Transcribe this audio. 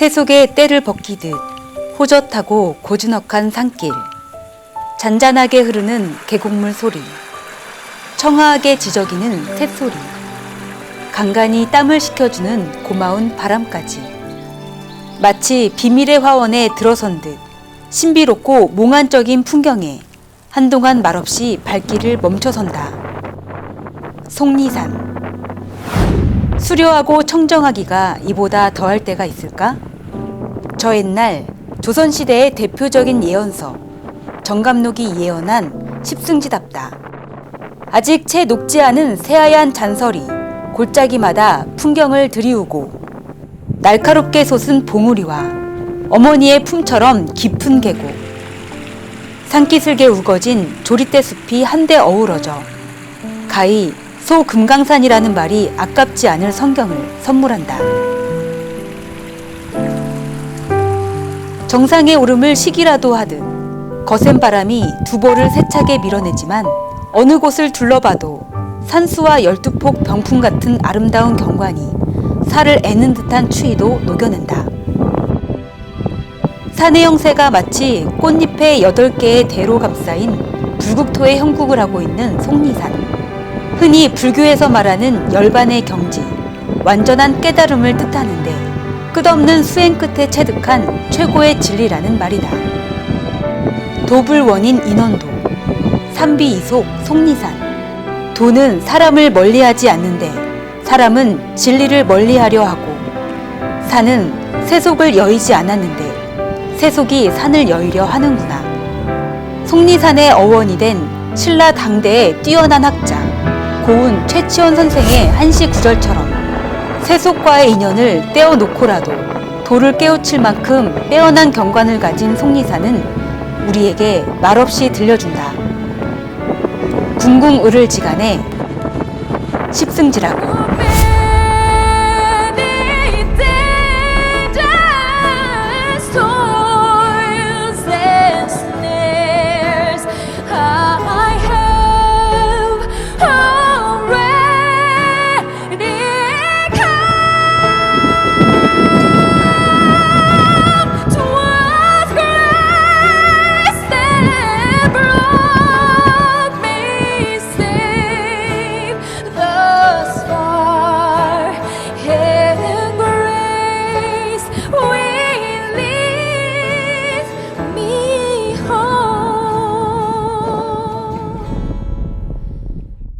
세속의 때를 벗기듯 호젓하고 고즈넉한 산길. 잔잔하게 흐르는 계곡물 소리. 청아하게 지저귀는 새소리. 간간히 땀을 식혀주는 고마운 바람까지. 마치 비밀의 화원에 들어선 듯 신비롭고 몽환적인 풍경에 한동안 말없이 발길을 멈춰선다. 속리산. 수려하고 청정하기가 이보다 더할 때가 있을까? 저 옛날 조선시대의 대표적인 예언서 정감록이 예언한 십승지답다. 아직 채 녹지 않은 새하얀 잔설이 골짜기마다 풍경을 드리우고 날카롭게 솟은 봉우리와 어머니의 품처럼 깊은 계곡 산기슭에 우거진 조리대 숲이 한데 어우러져 가히 소금강산이라는 말이 아깝지 않을 성경을 선물한다. 정상에 오름을 시기라도 하듯 거센 바람이 두보를 세차게 밀어내지만 어느 곳을 둘러봐도 산수와 열두폭 병풍 같은 아름다운 경관이 살을 애는 듯한 추위도 녹여낸다. 산의 형세가 마치 꽃잎의 여덟 개의 대로 감싸인 불국토의 형국을 하고 있는 속리산. 흔히 불교에서 말하는 열반의 경지, 완전한 깨달음을 뜻하는데 끝없는 수행 끝에 체득한 최고의 진리라는 말이다. 도불 원인 인원도, 삼비 이속 속리산. 도는 사람을 멀리하지 않는데 사람은 진리를 멀리하려 하고 산은 세속을 여의지 않았는데 세속이 산을 여의려 하는구나. 속리산의 어원이 된 신라 당대의 뛰어난 학자 고운 최치원 선생의 한시 구절처럼 세속과의 인연을 떼어놓고라도 도를 깨우칠 만큼 빼어난 경관을 가진 속리산은 우리에게 말없이 들려준다. 궁궁을을 지간에 십승지라고.